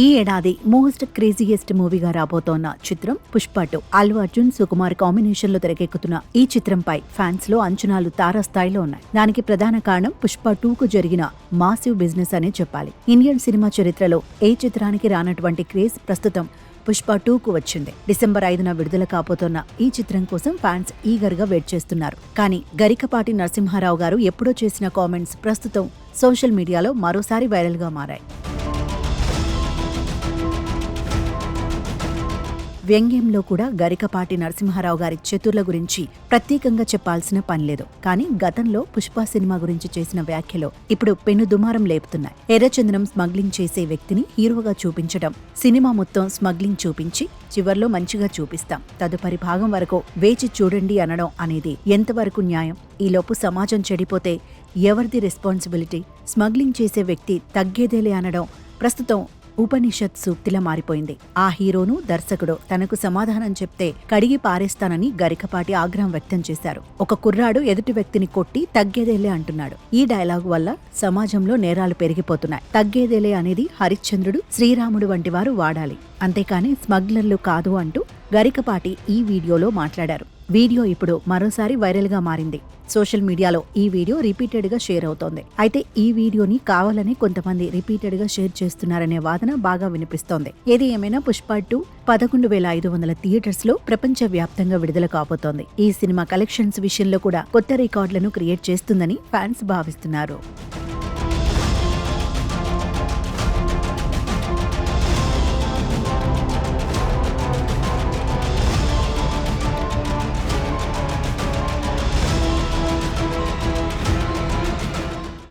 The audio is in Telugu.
ఈ ఏడాది మోస్ట్ క్రేజియెస్ట్ మూవీగా రాబోతోన్న చిత్రం పుష్ప టూ. అల్లు అర్జున్ సుకుమార్ కాంబినేషన్లో తెరకెక్కుతున్న ఈ చిత్రంపై ఫ్యాన్స్లో అంచనాలు తారాస్థాయిలో ఉన్నాయి. దానికి ప్రధాన కారణం పుష్ప టూ కు జరిగిన మాసివ్ బిజినెస్ అనే చెప్పాలి. ఇండియన్ సినిమా చరిత్రలో ఏ చిత్రానికి రానటువంటి క్రేజ్ ప్రస్తుతం పుష్ప టూ కు వచ్చింది. డిసెంబర్ ఐదున విడుదల కాబోతోన్న ఈ చిత్రం కోసం ఫ్యాన్స్ ఈగర్గా వెయిట్ చేస్తున్నారు. కానీ గరికపాటి నరసింహారావు గారు ఎప్పుడో చేసిన కామెంట్స్ ప్రస్తుతం సోషల్ మీడియాలో మరోసారి వైరల్గా మారాయి. వ్యంగ్యంలో కూడా గరికపాటి నరసింహారావు గారి చతుర్ల గురించి ప్రత్యేకంగా చెప్పాల్సిన పనిలేదు కానీ గతంలో పుష్ప సినిమా గురించి చేసిన వ్యాఖ్యలో ఇప్పుడు పెను దుమారం లేపుతున్నాయి. ఎర్రచందనం స్మగ్లింగ్ చేసే వ్యక్తిని హీరోగా చూపించడం సినిమా మొత్తం స్మగ్లింగ్ చూపించి చివర్లో మంచిగా చూపిస్తాం. తదుపరి భాగం వరకు వేచి చూడండి అనడం అనేది ఎంతవరకు న్యాయం? ఈలోపు సమాజం చెడిపోతే ఎవరిది రెస్పాన్సిబిలిటీ? స్మగ్లింగ్ చేసే వ్యక్తి తగ్గేదేలే అనడం ప్రస్తుతం ఉపనిషత్ సూక్తిలా మారిపోయింది. ఆ హీరోను దర్శకుడు తనకు సమాధానం చెప్తే కడిగి పారేస్తానని గరికపాటి ఆగ్రహం వ్యక్తం చేశారు. ఒక కుర్రాడు ఎదుటి వ్యక్తిని కొట్టి తగ్గేదేలే అంటున్నాడు. ఈ డైలాగ్ వల్ల సమాజంలో నేరాలు పెరిగిపోతున్నాయి. తగ్గేదేలే అనేది హరిశ్చంద్రుడు శ్రీరాముడు వంటి వారు వాడాలి. అంతేకాని స్మగ్లర్లు కాదు అంటూ గరికపాటి ఈ వీడియోలో మాట్లాడారు. వీడియో ఇప్పుడు మరోసారి వైరల్గా మారింది. సోషల్ మీడియాలో ఈ వీడియో రిపీటెడ్గా షేర్ అవుతోంది. అయితే ఈ వీడియోని కావాలని కొంతమంది రిపీటెడ్గా షేర్ చేస్తున్నారనే వాదన బాగా వినిపిస్తోంది. ఏది ఏమైనా పుష్ప టూ పదకొండు వేల ఐదు వందల థియేటర్స్లో ప్రపంచ వ్యాప్తంగా విడుదల కాబోతోంది. ఈ సినిమా కలెక్షన్స్ విషయంలో కూడా కొత్త రికార్డులను క్రియేట్ చేస్తుందని ఫ్యాన్స్ భావిస్తున్నారు.